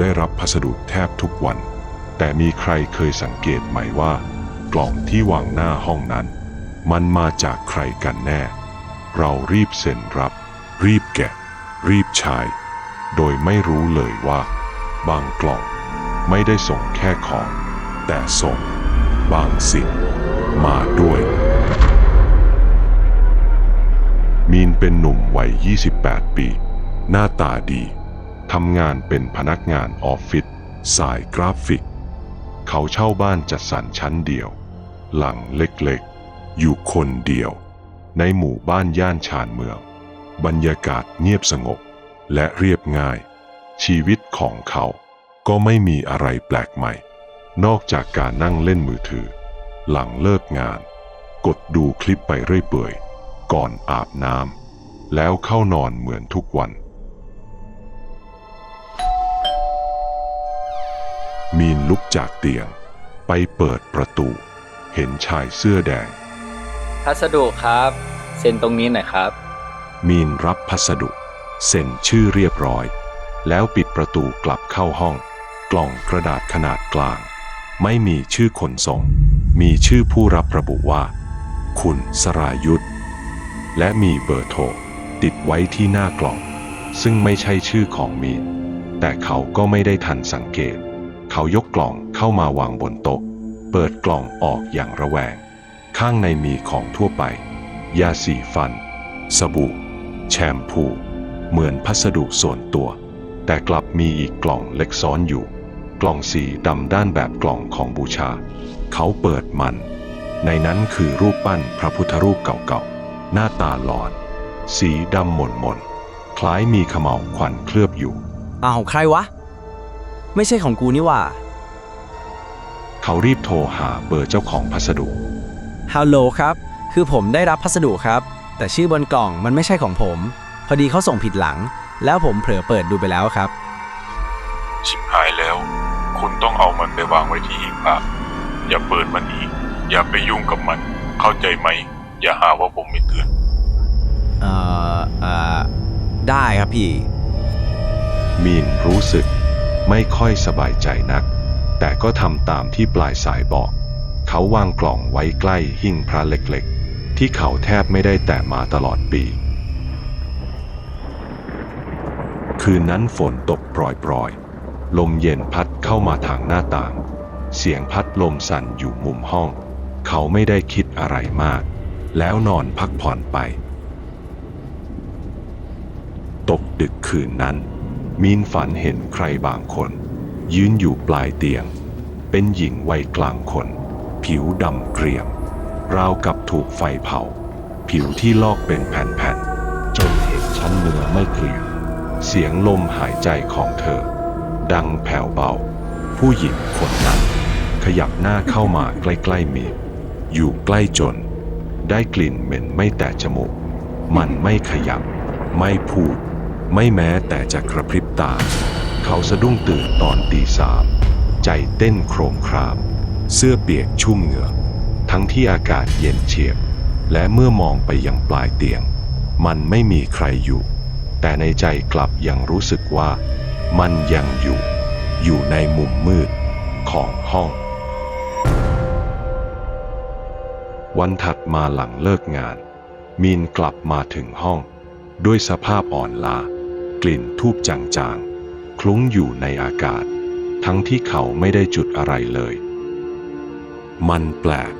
ได้รับพัสดุแทบทุกวัน แต่มีใครเคยสังเกตไหมว่า กล่องที่วางหน้าห้องนั้น มันมาจากใครกันแน่ เรารีบเซ็นรับ รีบแกะ รีบใช้โดยไม่รู้เลยว่า บางกล่องไม่ได้ส่งแค่ของ แต่ส่ง บางสิ่ง มาด้วย มีนเป็นหนุ่มวัย 28 ปี หน้าตาดี ทำงานเป็นพนักงานออฟฟิศสายกราฟิก เขาเช่าบ้านจัดสรรชั้นเดียว หลังเล็กๆ อยู่คนเดียว ในหมู่บ้านย่านชานเมือง บรรยากาศเงียบสงบและเรียบง่าย ชีวิตของเขาก็ไม่มีอะไรแปลกใหม่ นอกจากการนั่งเล่นมือถือ หลังเลิกงาน กดดูคลิปไปเรื่อยเปื่อย ก่อนอาบน้ำแล้วเข้านอนเหมือนทุกวัน ลุกจากเตียง ไปเปิดประตู เห็นชายเสื้อแดง พัสดุครับ เซ็นตรงนี้หน่อยครับ มีนรับพัสดุ เซ็นชื่อเรียบร้อย แล้วปิดประตูกลับเข้าห้อง กล่องกระดาษขนาดกลาง ไม่มีชื่อคนส่ง มีชื่อผู้รับระบุว่า คุณสรายุทธและมีเบอร์โทรติดไว้ที่หน้ากล่อง ซึ่งไม่ใช่ชื่อของมีน แต่เขาก็ไม่ได้ทันสังเกต เขายกกล่องเข้ามาวางบนโต๊ะ เปิดกล่องออกอย่างระแวง ข้างในมีของทั่วไป ยาสีฟัน สบู่ แชมพู เหมือนพัสดุส่วนตัว แต่กลับมีอีกกล่องเล็กซ้อนอยู่ กล่องสีดำด้านแบบกล่องของบูชา เขาเปิดมัน ในนั้นคือรูปปั้นพระพุทธรูปเก่าๆ หน้าตาหลอน สีดำหม่นๆ คล้ายมีเขม่าควันเคลือบอยู่ อ้าวใครวะ ไม่ใช่ของกูนี่หว่า เขารีบโทรหาเบอร์เจ้าของพัสดุ ฮัลโหลครับ คือผมได้รับพัสดุครับ แต่ชื่อบนกล่องมันไม่ใช่ของผม พอดีเขาส่งผิดหลัง แล้วผมเผลอเปิดดูไปแล้วครับ ชิบหายแล้ว คุณต้องเอามันไปวางไว้ที่หิ้งพระอย่าเปิดมันอีก อย่าไปยุ่งกับมัน เข้าใจไหม อย่าหาว่าผมไม่เตือน เอ่อเอ่อได้ครับพี่ มีนรู้สึก ไม่ค่อยสบายใจนัก แต่ก็ทำตามที่ปลายสายบอก เขาวางกล่องไว้ใกล้หิ้งพระเล็กๆ ที่เขาแทบไม่ได้แตะมาตลอดปี คืนนั้นฝนตกปรอยๆ ลมเย็นพัดเข้ามาทางหน้าต่าง เสียงพัดลมสั่นอยู่มุมห้อง เขาไม่ได้คิดอะไรมาก แล้วนอนพักผ่อนไป ตกดึกคืนนั้น มีนฝันเห็นใครบางคน ยืนอยู่ปลายเตียง เป็นหญิงวัยกลางคน ผิวดำเกรียม ราวกับถูกไฟเผา ผิวที่ลอกเป็นแผ่นๆ จนเห็นชั้นเนื้อไม่เคลียร์เสียงลมหายใจของเธอ ดังแผ่วเบา ผู้หญิงคนนั้น ขยับหน้าเข้ามาใกล้ๆมีนอยู่ใกล้จน ได้กลิ่นเหม็นไม่แต่จมูก มันไม่ขยับ ไม่พูด ไม่แม้แต่จะกระพริบตา เขาสะดุ้งตื่นตอนตีสามใจเต้นโครมคราม เสื้อเปียกชุ่มเหงื่อทั้งที่อากาศเย็นเฉียบ และเมื่อมองไปยังปลายเตียง มันไม่มีใครอยู่ แต่ในใจกลับยังรู้สึกว่า มันยังอยู่ อยู่ในมุมมืดของห้อง วันถัดมาหลังเลิกงาน มีนกลับมาถึงห้อง ด้วยสภาพอ่อนล้า กลิ่นทูบจางๆ คลุ้งอยู่ในอากาศ ทั้งที่เขาไม่ได้จุดอะไรเลย มันแปลก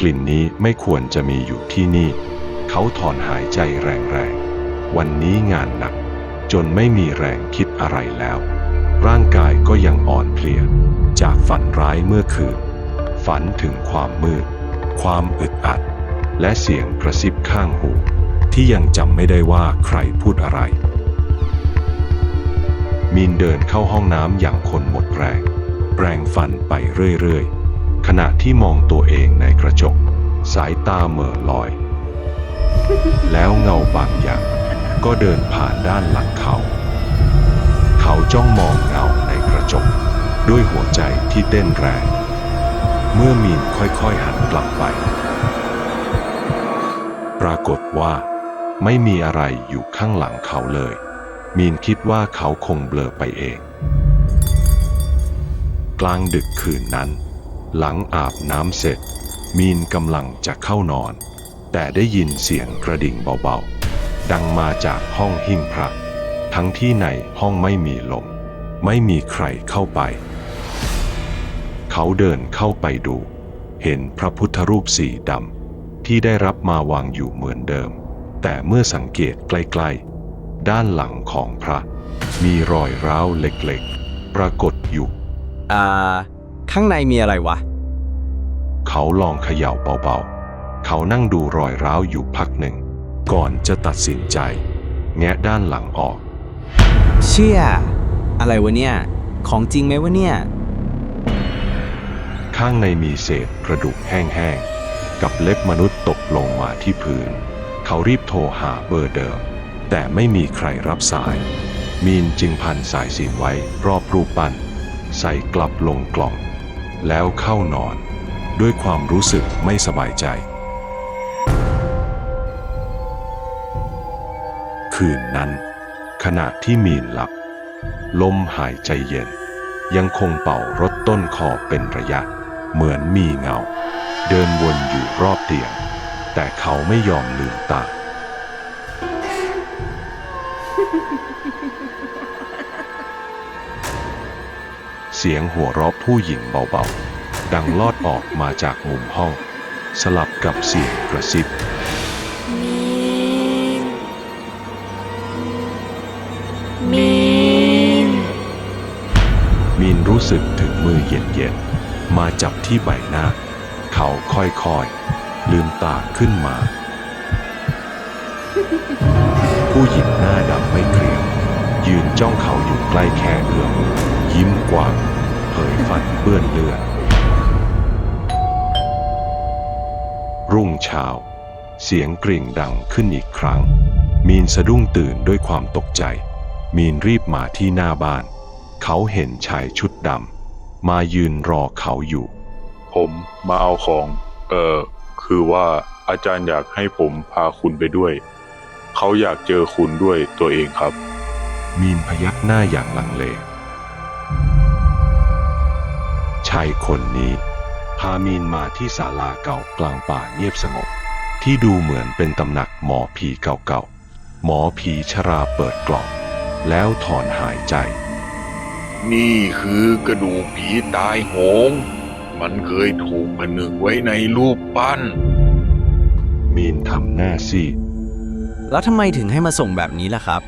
กลิ่นนี้ไม่ควรจะมีอยู่ที่นี่ เขาถอนหายใจแรงๆ วันนี้งานหนัก จนไม่มีแรงคิดอะไรแล้ว ร่างกายก็ยังอ่อนเพลีย จากฝันร้ายเมื่อคืน ฝันถึงความมืด ความอึดอัด และเสียงกระซิบข้างหูที่ยังจำไม่ได้ว่าใครพูดอะไร มีนเดินเข้าห้องน้ำอย่างคนหมดแรง แปรงฟันไปเรื่อยๆ ขณะที่มองตัวเองในกระจก สายตาเหม่อลอย แล้วเงาบางอย่างก็เดินผ่านด้านหลังเขา เขาจ้องมองเงาในกระจก ด้วยหัวใจที่เต้นแรง เมื่อมีนค่อยๆหันกลับไป ปรากฏว่า ไม่มีอะไรอยู่ข้างหลังเขาเลย มีนคิดว่าเขาคงเบลอไปเอง กลางดึกคืนนั้น หลังอาบน้ำเสร็จ มีนกำลังจะเข้านอน แต่ได้ยินเสียงกระดิ่งเบาๆ ดังมาจากห้องหิ้งพระ ทั้งที่ในห้องไม่มีลม ไม่มีใครเข้าไป เขาเดินเข้าไปดู เห็นพระพุทธรูปสีดำที่ได้รับมาวางอยู่เหมือนเดิม แต่เมื่อสังเกตใกล้ๆ ด้านหลังของพระ มีรอยร้าวเล็กๆ ปรากฏอยู่ อ่า ข้างในมีอะไรวะ เขาลองเขย่าเบาๆ เขานั่งดูรอยร้าวอยู่พักหนึ่ง ก่อนจะตัดสินใจ แงะด้านหลังออก เชี่ย อะไรวะเนี่ย ของจริงไหมวะเนี่ย ข้างในมีเศษกระดูกแห้งๆ กับเล็บมนุษย์ตกลงมาที่พื้น เขารีบโทรหาเบอร์เดิม แต่ไม่มีใครรับสาย มีนจึงพันสายสินไว้รอบรูปปั้น ใส่กลับลงกล่อง แล้วเข้านอน ด้วยความรู้สึกไม่สบายใจ คืนนั้น ขณะที่มีนหลับ ลมหายใจเย็น ยังคงเป่ารถต้นคอเป็นระยะ เหมือนมีเงา เดินวนอยู่รอบเตียง แต่เขาไม่ยอมลืมตา เสียงหัวเราะผู้หญิงเบาๆ ดังลอดออกมาจากมุมห้อง สลับกับเสียงกระซิบ มีน มีน มีนรู้สึกถึงมือเย็นๆ มาจับที่ใบหน้า เขาค่อยๆ ลืมตาขึ้นมา ผู้หญิงหน้าดำไม่เกรียมยืนจ้องเขาอยู่ใกล้แค่เอื้อม ยิ้มกว้างเผยฟันเปื้อนเลือด รุ่งเช้า เสียงกริ่งดังขึ้นอีกครั้ง มีนสะดุ้งตื่นด้วยความตกใจ มีนรีบมาที่หน้าบ้าน เขาเห็นชายชุดดำมายืนรอเขาอยู่ ผมมาเอาของ เอ่อ คือว่าอาจารย์อยากให้ผมพาคุณไปด้วย เขาอยากเจอคุณด้วยตัวเองครับ มีนพยักหน้าอย่างลังเล ชายคนนี้ พามีนมาที่ศาลาเก่ากลางป่าเงียบสงบ ที่ดูเหมือนเป็นตำหนักหมอผีเก่าๆ หมอผีชราเปิดกล่อง แล้วถอนหายใจ นี่คือกระดูกผีตายโหง มันเคยถูกผนึกไว้ในรูปปั้น มีนทำหน้าซีดแล้วทำไมถึงให้มาส่งแบบนี้ล่ะครับ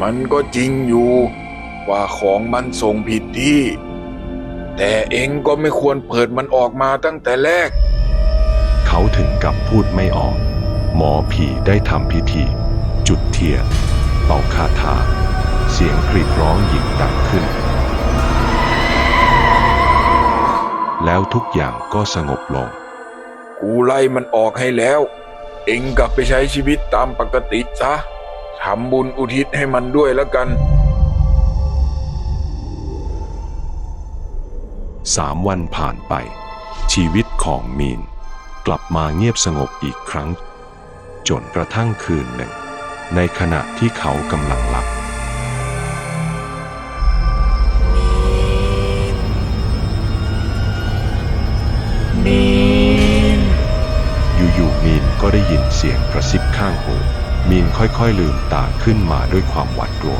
มันก็จริงอยู่ ว่าของมันส่งผิดที่ แต่เองก็ไม่ควรเปิดมันออกมาตั้งแต่แรก เขาถึงกับพูดไม่ออก หมอผีได้ทำพิธี จุดเทียนเป่าคาถา เสียงกรีดร้องหญิงดังขึ้น แล้วทุกอย่างก็สงบลง กูไล่มันออกให้แล้ว เองกลับไปใช้ชีวิตตามปกติซะทำบุญอุทิศให้มันด้วยแล้วกัน สามวันผ่านไป ชีวิตของมีน กลับมาเงียบสงบอีกครั้ง จนกระทั่งคืนหนึ่ง ในขณะที่เขากำลังหลับมีนอยู่ๆมีนก็ได้ยินเสียงกระซิบข้างหูมีนค่อยๆลืมตาขึ้นมาด้วยความหวาดกลัว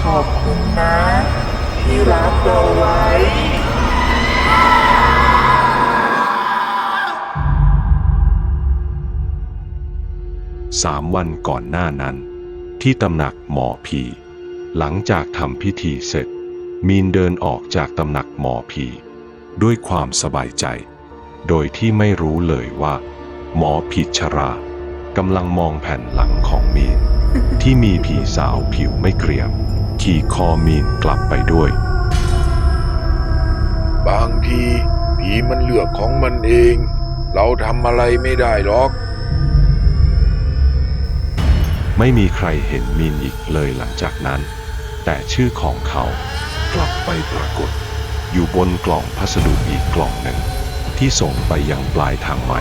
ขอบคุณนะ ที่รับเราไว้ สามวันก่อนหน้านั้น ที่ตำหนักหมอผี หลังจากทำพิธีเสร็จ มีนเดินออกจากตำหนักหมอผีด้วยความสบายใจ โดยที่ไม่รู้เลยว่า หมอผิดชรากำลังมองแผ่นหลังของมีน ที่มีผีสาวผิวไม่เกรียม ขี่คอมีนกลับไปด้วย บางที ผีมันเลือกของมันเอง เราทำอะไรไม่ได้หรอก ไม่มีใครเห็นมีนอีกเลยหลังจากนั้น แต่ชื่อของเขากลับไปปรากฏ อยู่บนกล่องพัสดุอีกกล่องหนึ่ง ที่ส่งไปยังปลายทางใหม่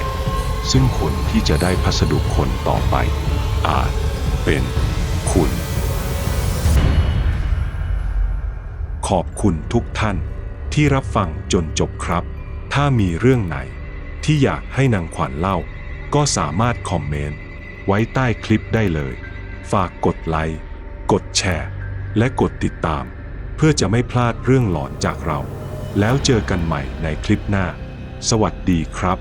ซึ่งคนที่จะได้พัสดุคนต่อไป อาจเป็นคุณ ขอบคุณทุกท่านที่รับฟังจนจบครับ ถ้ามีเรื่องไหนที่อยากให้นางขวัญเล่า ก็สามารถคอมเมนต์ไว้ใต้คลิปได้เลย ฝากกดไลค์ กดแชร์ และกดติดตาม เพื่อจะไม่พลาดเรื่องหลอนจากเรา แล้วเจอกันใหม่ในคลิปหน้า สวัสดีครับ